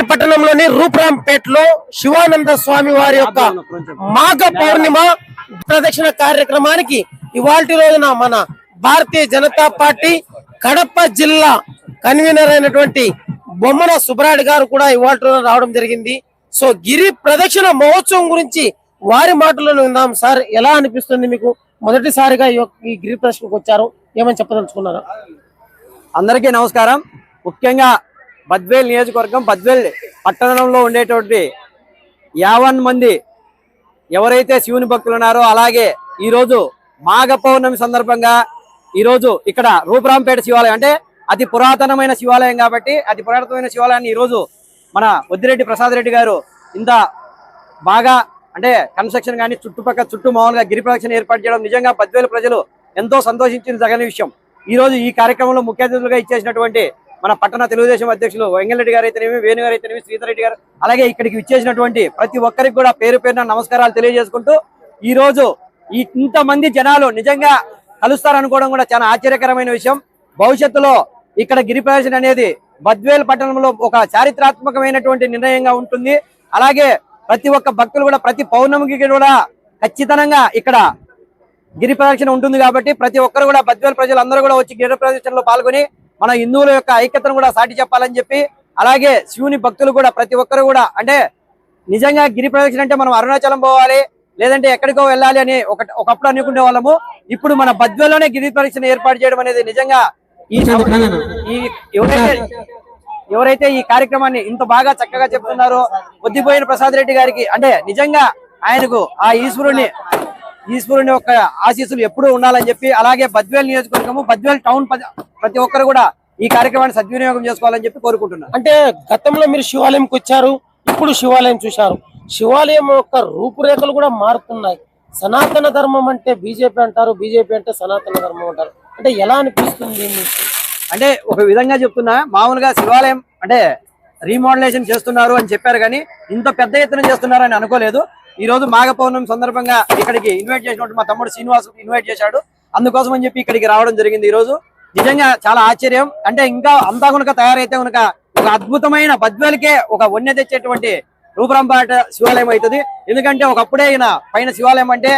బద్వేల్ పట్టణంలోని రూపురాంపేటలో శివానంద స్వామి వారి యొక్క మాఘ పౌర్ణిమ ప్రదక్షిణ కార్యక్రమానికి ఇవాల్టి రోజున మన భారతీయ జనతా పార్టీ కడప జిల్లా కన్వీనర్ అయినటువంటి బొమ్మన సుబ్రాడి గారు కూడా ఇవాల్టి రోజున రావడం జరిగింది. సో గిరి ప్రదక్షిణ మహోత్సవం గురించి వారి మాటలను విందాం సార్. ఎలా అనిపిస్తుంది మీకు? మొదటిసారిగా ఈ యొక్క- ఈ గిరి ప్రదక్షిణకు వచ్చారు. ఏమని చెప్పదలుచుకున్నారు? అందరికీ నమస్కారం. ముఖ్యంగా బద్వేల్ నియోజకవర్గం బద్వేల్ పట్టణంలో ఉండేటువంటి యావన్ మంది ఎవరైతే శివుని భక్తులు ఉన్నారో అలాగే ఈరోజు మాఘ పౌర్ణమి సందర్భంగా ఈరోజు ఇక్కడ రూపరాంపేట శివాలయం అంటే అతి పురాతనమైన శివాలయం కాబట్టి అతి పురాతనమైన శివాలయాన్ని ఈరోజు మన వద్దిరెడ్డి ప్రసాద్ రెడ్డి గారు ఇంత బాగా అంటే కన్స్ట్రక్షన్ కానీ చుట్టుపక్కల చుట్టూ మామూలుగా గిరి ప్రదక్షిణ ఏర్పాటు చేయడం నిజంగా బద్వేలు ప్రజలు ఎంతో సంతోషించిన తగని విషయం. ఈ రోజు ఈ కార్యక్రమంలో ముఖ్య అతిథులుగా ఇచ్చేసినటువంటి మన పట్టణ తెలుగుదేశం అధ్యక్షులు వెంగళరెడ్డి గారు అయితేనేమి వేణు గారు అయితేనేమి శ్రీధర్ రెడ్డి గారు అలాగే ఇక్కడికి ఇచ్చేసినటువంటి ప్రతి ఒక్కరికి కూడా పేరు పేరున నమస్కారాలు తెలియజేసుకుంటూ ఈ రోజు ఈ ఇంతమంది జనాలు నిజంగా కలుస్తారనుకోవడం కూడా చాలా ఆశ్చర్యకరమైన విషయం. భవిష్యత్తులో ఇక్కడ గిరి ప్రదర్శన అనేది బద్వేల్ పట్టణంలో ఒక చారిత్రాత్మకమైనటువంటి నిర్ణయంగా ఉంటుంది. అలాగే ప్రతి ఒక్క భక్తులు కూడా ప్రతి పౌర్ణమికి కూడా ఖచ్చితంగా ఇక్కడ గిరి ప్రదక్షిణ ఉంటుంది కాబట్టి ప్రతి ఒక్కరు కూడా బద్వేల్ ప్రజలందరూ కూడా వచ్చి గిరి ప్రదక్షిణలో పాల్గొని మన హిందువుల యొక్క ఐక్యతను కూడా సాటి చెప్పాలని చెప్పి అలాగే శివుని భక్తులు కూడా ప్రతి ఒక్కరు కూడా అంటే నిజంగా గిరి ప్రదక్షిణ అంటే మనం అరుణాచలం పోవాలి లేదంటే ఎక్కడికో వెళ్ళాలి అని ఒక ఒకప్పుడు అనుకునే వాళ్ళము. ఇప్పుడు మన బద్వేలోనే గిరి ప్రదక్షిణ ఏర్పాటు చేయడం అనేది నిజంగా ఈ ఎవరైతే ఎవరైతే ఈ కార్యక్రమాన్ని ఇంత బాగా చక్కగా చెప్తున్నారో వద్దిపోయిన ప్రసాద్ రెడ్డి గారికి అంటే నిజంగా ఆయనకు ఆ ఈశ్వరుని ఈశ్వరుని యొక్క ఆశీస్సులు ఎప్పుడూ ఉండాలని చెప్పి అలాగే బద్వేల్ నియోజకవర్గము బద్వేల్ టౌన్ ప్రతి ఒక్కరు కూడా ఈ కార్యక్రమాన్ని సద్వినియోగం చేసుకోవాలని చెప్పి కోరుకుంటున్నాను అంటే గతంలో మీరు శివాలయంకి వచ్చారు ఇప్పుడు శివాలయం చూశారు. శివాలయం యొక్క రూపురేఖలు కూడా మారుతున్నాయి. సనాతన ధర్మం అంటే బీజేపీ అంటారు బీజేపీ అంటే సనాతన ధర్మం అంటారు. అంటే ఎలా అనిపిస్తుంది అంటే ఒక విధంగా చెప్తున్నా మామూలుగా శివాలయం అంటే రీమోడలేషన్ చేస్తున్నారు అని చెప్పారు కానీ ఇంత పెద్ద ఎత్తున చేస్తున్నారు అని అనుకోలేదు. ఈ రోజు మాఘ పౌర్ణమి సందర్భంగా ఇక్కడికి ఇన్వైట్ చేసినట్టు మా తమ్ముడు శ్రీనివాస్ ఇన్వైట్ చేశాడు. అందుకోసం అని చెప్పి ఇక్కడికి రావడం జరిగింది ఈ రోజు. నిజంగా చాలా ఆశ్చర్యం. అంటే ఇంకా అంతా కనుక తయారైతే కనుక ఒక అద్భుతమైన బద్వేలకే ఒక వన్య తెచ్చేటువంటి రూపరంపాట శివాలయం అవుతుంది. ఎందుకంటే ఒకప్పుడే ఈయన పైన శివాలయం అంటే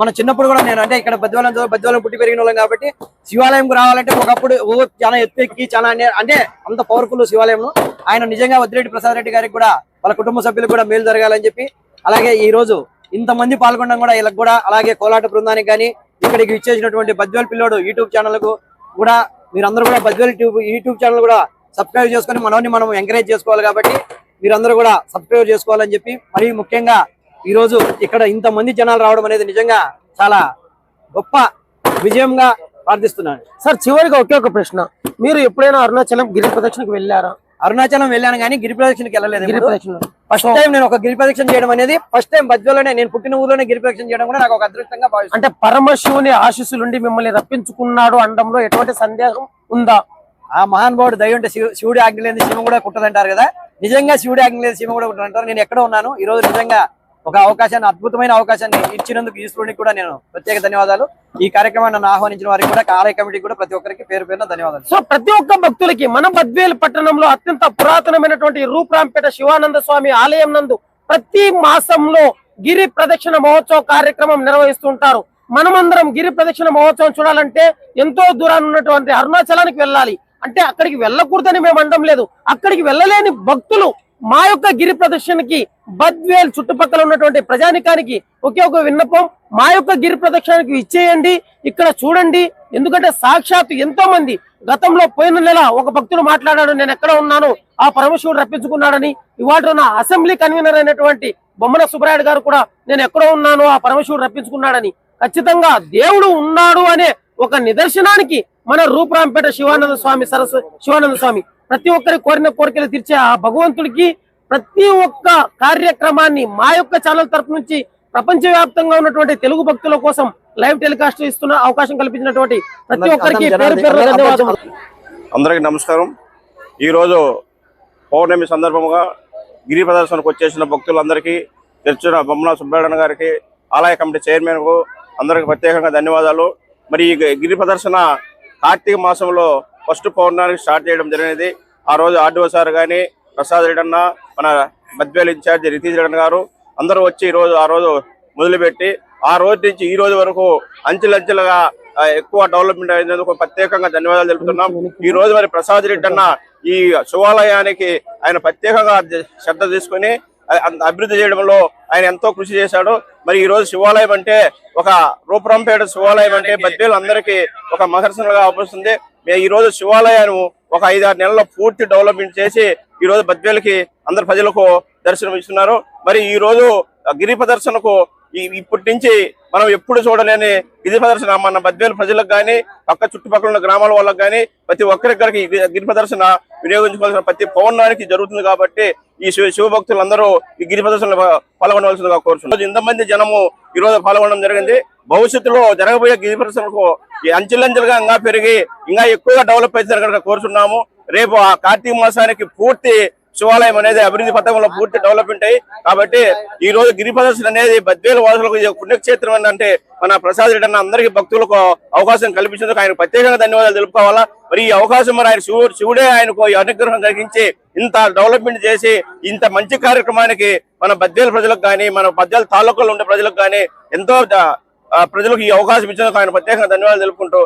మన చిన్నప్పుడు కూడా నేను అంటే ఇక్కడ బద్వాలం బద్వాలం పుట్టి పెరిగిన వాళ్ళం కాబట్టి శివాలయంకు రావాలంటే ఒకప్పుడు ఓ చాలా ఎత్తు ఎక్కి చాలా అంటే అంత పవర్ఫుల్ శివాలయం ఆయన నిజంగా వద్దిరెడ్డి ప్రసాద్ రెడ్డి గారికి కూడా వాళ్ళ కుటుంబ సభ్యులకు కూడా మేలు జరగాలని చెప్పి అలాగే ఈ రోజు ఇంతమంది పాల్గొనడం కూడా వీళ్ళకి కూడా అలాగే కోలాట బృందానికి కానీ ఇక్కడికి ఇచ్చేసినటువంటి బద్వేల్ పిల్లోడు యూట్యూబ్ ఛానల్కు కూడా మీరందరూ కూడా బద్వేల్ ట్యూబ్ యూట్యూబ్ ఛానల్ కూడా సబ్స్క్రైబ్ చేసుకొని మనల్ని మనం ఎంకరేజ్ చేసుకోవాలి కాబట్టి మీరందరూ కూడా సబ్స్క్రైబ్ చేసుకోవాలని చెప్పి మరీ ముఖ్యంగా ఈ రోజు ఇక్కడ ఇంతమంది జనాలు రావడం అనేది నిజంగా చాలా గొప్ప విజయంగా ప్రార్థిస్తున్నాను. సార్ చివరిగా ఒకే ఒక ప్రశ్న. మీరు ఎప్పుడైనా అరుణాచలం గిరి ప్రదక్షిణకు వెళ్ళారా? అరుణాచలం వెళ్ళాను కానీ గిరి ప్రదక్షిణకి వెళ్ళలేదు. గిరి. ప్రదక్షిణ ఫస్ట్ టైం నేను ఒక గిరి ప్రదక్షిణ చేయడం అనేది ఫస్ట్ టైం బద్వేలోనే నేను పుట్టిన ఊర్లోనే గిరి ప్రదక్షిణ చేయడం కూడా నాకు ఒక అదృష్టంగా భావిస్తాను అంటే పరమశివుని ఆశీస్సులుండి మిమ్మల్ని రప్పించుకున్నాడు అనడంలో ఎటువంటి సందేహం ఉందా? ఆ మహానుభావుడు దయ ఉంటే శివు- శివుడి ఆజ్ఞ లేని శివం కూడా కుట్టదంటారు కదా. నిజంగా శివుడి ఆజ్ఞ లేని శివం కూడా కుట్టదంటారు నేను ఎక్కడ ఉన్నాను. ఈ రోజు నిజంగా ఒక అవకాశాన్ని అద్భుతమైన అవకాశాన్ని ఇచ్చినందుకు ఈశ్వరునికి కూడా నేను ప్రత్యేక ధన్యవాదాలు. ఈ కార్యక్రమాన్ని నన్ను ఆహ్వానించిన వారికి కూడా ఆలయ కమిటీ కూడా ప్రతి ఒక్కరికి పేరు పేరున ధన్యవాదాలు. సో ప్రతి ఒక్క భక్తులకి మన బద్వేలు పట్టణంలో అత్యంత పురాతనమైనటువంటి రూపరాంపేట శివానంద స్వామి ఆలయం నందు ప్రతి మాసంలో గిరి ప్రదక్షిణ మహోత్సవ కార్యక్రమం నిర్వహిస్తుంటారు. మనమందరం గిరి ప్రదక్షిణ మహోత్సవం చూడాలంటే ఎంతో దూరాన్ని ఉన్నటువంటి అరుణాచలానికి వెళ్ళాలి. అంటే అక్కడికి వెళ్ళకూడదని మేము అనడం లేదు. అక్కడికి వెళ్ళలేని భక్తులు మా యొక్క గిరి ప్రదక్షిణకి బద్వేల్ చుట్టుపక్కల ఉన్నటువంటి ప్రజానికానికి ఒకే ఒక విన్నపం. మా యొక్క గిరి ప్రదక్షిణకి ఇచ్చేయండి ఇక్కడ చూడండి. ఎందుకంటే సాక్షాత్ ఎంతో మంది గతంలో పోయిన నెల ఒక భక్తుడు మాట్లాడాడు నేను ఎక్కడ ఉన్నాను? ఆ పరమశివుడు రప్పించుకున్నాడని. ఇవాళ నా అసెంబ్లీ కన్వీనర్ అయినటువంటి బొమ్మన సుబ్రాయుడు గారు కూడా నేను ఎక్కడో ఉన్నాను ఆ పరమశివుడు రప్పించుకున్నాడని. ఖచ్చితంగా దేవుడు ఉన్నాడు అనే ఒక నిదర్శనానికి మన రూపరాంపేట శివానంద స్వామి సరస్వ శివానంద స్వామి ప్రతి ఒక్కరి కోరిన కోరికలు తీర్చే ఆ భగవంతుడికి ప్రతి ఒక్క కార్యక్రమాన్ని మా యొక్క ఛానల్ తరపు నుంచి ప్రపంచ వ్యాప్తంగా ఉన్నటువంటి తెలుగు భక్తుల కోసం లైవ్ టెలికాస్ట్ ఇస్తున్న అవకాశం కల్పించినటువంటి ప్రతి ఒక్కరికి పేరు పేరు ధన్యవాదాలు అందరికీ నమస్కారం. ఈరోజు పౌర్ణమి సందర్భంగా గిరి ప్రదర్శనకు వచ్చేసిన భక్తులందరికీ తెచ్చిన బొమ్మల సుబ్రహ్మణ్య గారికి ఆలయ కమిటీ చైర్మన్కు అందరికి ప్రత్యేకంగా ధన్యవాదాలు. మరి ఈ గిరి ప్రదర్శన కార్తీక మాసంలో ఫస్ట్ పౌర్ణానికి స్టార్ట్ చేయడం జరిగినది. ఆ రోజు ఆర్డీఓ సార్ కానీ ప్రసాద్ రెడ్డి మన బద్వేల్ ఇన్ఛార్జి రితీజ్ రెడ్డి గారు అందరూ వచ్చి ఈ రోజు ఆ రోజు మొదలుపెట్టి ఆ రోజు నుంచి ఈ రోజు వరకు అంచెలంచెలుగా ఎక్కువ డెవలప్మెంట్ అయినందుకు ప్రత్యేకంగా ధన్యవాదాలు తెలుపుతున్నాం. ఈ రోజు మరి ప్రసాద్ రెడ్డి అన్న ఈ శివాలయానికి ఆయన ప్రత్యేకంగా శ్రద్ధ తీసుకుని అభివృద్ధి చేయడంలో ఆయన ఎంతో కృషి చేశాడు. మరి ఈ రోజు శివాలయం అంటే ఒక రూపురంపేట శివాలయం అంటే బద్దీలు అందరికీ ఒక మహర్సనగా అవుతుంది మేము ఈ రోజు శివాలయాన్ని ఒక ఐదారు నెలల్లో పూర్తి డెవలప్మెంట్ చేసి ఈ రోజు బద్వేలకి అందరు ప్రజలకు దర్శనం ఇస్తున్నారు మరి ఈరోజు గిరి ప్రదర్శనకు ఇప్పటి నుంచి మనం ఎప్పుడు చూడలేని గిరి ప్రదర్శన. మన బద్వేలు ప్రజలకు కానీ పక్క చుట్టుపక్కల ఉన్న గ్రామాల వాళ్ళకి కానీ ప్రతి ఒక్కరికి గిరి ప్రదర్శన వినియోగించుకోవాల్సిన ప్రతి పౌర్ణానికి జరుగుతుంది కాబట్టి ఈ శివ శివభక్తులందరూ ఈ గిరి ప్రదర్శనలో పాల్గొనవలసిందిగా కోరుతున్నారు ఇంతమంది జనము ఈ రోజు పాల్గొనడం జరిగింది. భవిష్యత్తులో జరగబోయే గిరి ప్రదర్శనకు ఈ అంచెలంచెలుగా ఇంకా పెరిగి ఇంకా ఎక్కువగా డెవలప్ అయితే కనుక కోరుతున్నాము రేపు ఆ కార్తీక మాసానికి పూర్తి శివాలయం అనేది అభివృద్ధి పథకంలో పూర్తి డెవలప్మెంట్ అయ్యి కాబట్టి ఈ రోజు గిరి ప్రదర్శన అనేది బద్వేలు వాసులకు పుణ్యక్షేత్రం ఏంటంటే మన ప్రసాద్ రెడ్డి అన్న అందరికీ భక్తులకు అవకాశం కల్పించేందుకు ఆయన ప్రత్యేకంగా ధన్యవాదాలు తెలుపుకోవాలా. మరి ఈ అవకాశం మరి ఆయన శివుడు శివుడే ఆయనకు ఈ అనుగ్రహం కలిగించి ఇంత డెవలప్మెంట్ చేసి ఇంత మంచి కార్యక్రమానికి మన బద్వేలు ప్రజలకు కానీ మన బద్వేలు తాలూకాలో ఉండే ప్రజలకు కానీ ఎంతో ప్రజలకు ఈ అవకాశం ఇచ్చినందుకు ఆయన ప్రత్యేకంగా ధన్యవాదాలు తెలుపుకుంటూ